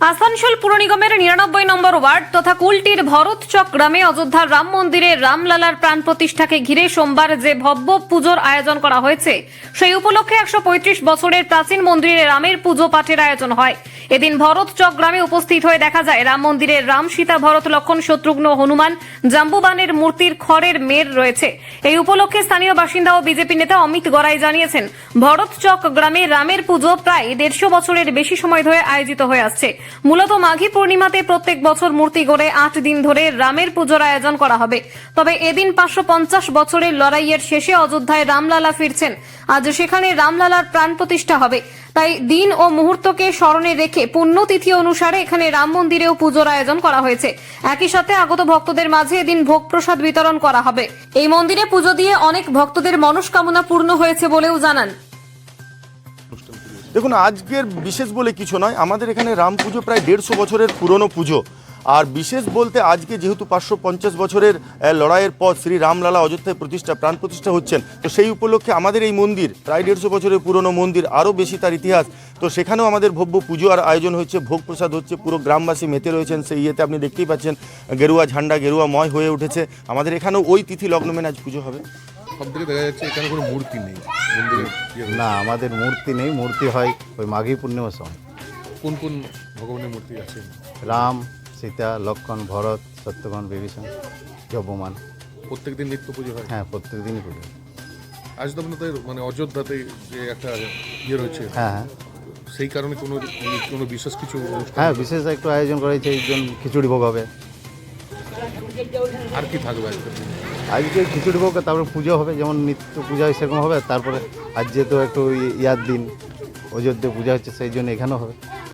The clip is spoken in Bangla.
আসানসোল পুর নিগমের নিরানব্বই নম্বর ওয়ার্ড তথা কুলটির ভরতচক গ্রামে অযোধ্যার রাম মন্দিরে রামলালার প্রাণ প্রতিষ্ঠাকে ঘিরে সোমবার যে ভব্য পুজোর আয়োজন করা হয়েছে, সেই উপলক্ষে একশো পঁয়ত্রিশ বছরের প্রাচীন মন্দিরে রামের পুজো পাঠের আয়োজন হয়। এদিন ভরতচক গ্রামে উপস্থিত হয়ে দেখা যায় রাম মন্দিরে রাম সীতা, ভরত লক্ষণ, শত্রুঘ্ন, হনুমান, জাম্বুবানের মূর্তির খড়ের মের রয়েছে। এই উপলক্ষে স্থানীয় বাসিন্দা ও বিজেপি নেতা অমিত গড়াই জানিয়েছেন ভরতচক গ্রামে রামের পুজো প্রায় দেড়শো বছরের বেশি সময় ধরে আয়োজিত হয়ে আসছে। মূলত মাঘী পূর্ণিমাতে প্রত্যেক বছর মূর্তি গড়ে আট দিন ধরে রামের পুজোর আয়োজন করা হবে। তবে এদিন পাঁচশো পঞ্চাশ বছরের লড়াইয়ের শেষে অযোধ্যায় রামলালা ফিরছেন। আজ সেখানে রামলালার প্রাণ প্রতিষ্ঠা হবে। তাই দিন ও মুহূর্তকে স্মরণে রেখে পুণ্যতিথি অনুসারে এখানে রাম মন্দিরেও পুজোর আয়োজন করা হয়েছে। একই সাথে আগত ভক্তদের মাঝে এদিন ভোগ প্রসাদ বিতরণ করা হবে। এই মন্দিরে পুজো দিয়ে অনেক ভক্তদের মনস্কামনা পূর্ণ হয়েছে বলেও জানান। দেখুন, আজকের বিশেষ বলে কিছু নয়। আমাদের এখানে রাম পুজো প্রায় দেড়শো বছরের পুরনো পুজো। আর বিশেষ বলতে আজকে যেহেতু পাঁচশো পঞ্চাশ বছরের লড়াইয়ের পর শ্রী রামলালা অযোধ্যায় প্রতিষ্ঠা প্রাণ প্রতিষ্ঠা হচ্ছেন তো সেই উপলক্ষে আমাদের এই মন্দির প্রায় দেড়শো বছরের পুরনো মন্দির আরও বেশি তার ইতিহাস। তো সেখানেও আমাদের ভব্য পুজো আর আয়োজন হচ্ছে ভোগ প্রসাদ হচ্ছে পুরো গ্রামবাসী মেতে রয়েছেন সেই ইয়েতে আপনি দেখতেই পাচ্ছেন গেরুয়া ঝান্ডা গেরুয়া ময় হয়ে উঠেছে। আমাদের এখানেও ওই তিথি লগ্ন মেনে আজ পুজো হবে। সব থেকে দেখা যাচ্ছে এখানে কোনো মূর্তি নেই ইয়ে না আমাদের মূর্তি নেই মূর্তি হয় ওই মাঘী পূর্ণিমার সময়। কোন কোন ভগবানের মূর্তি আছে? রাম সীতা লক্ষণ ভরত সত্যগণ বিভীষণ জবমান প্রত্যেকদিন নিত্য পুজো হয়? হ্যাঁ প্রত্যেক দিনই পুজো আজ তো আপনাদের মানে অযোধ্যাতে যে একটা ইয়ে রয়েছে। হ্যাঁ হ্যাঁ। সেই কারণে কোনো কোনো বিশেষ কিছু হ্যাঁ বিশেষ একটু আয়োজন করা হয়েছে একজন খিচুড়ি ভোগ হবে। আর কি থাকবে আজকের দিনে? আজকে খিচুড়ি ভোগ তারপরে পুজো হবে যেমন নিত্য পূজা হয় সেরকম হবে তারপরে আজ যেহেতু একটু ইয়ার দিন অযোধ্যা পূজা হচ্ছে সেই জন্য এখানেও হবে।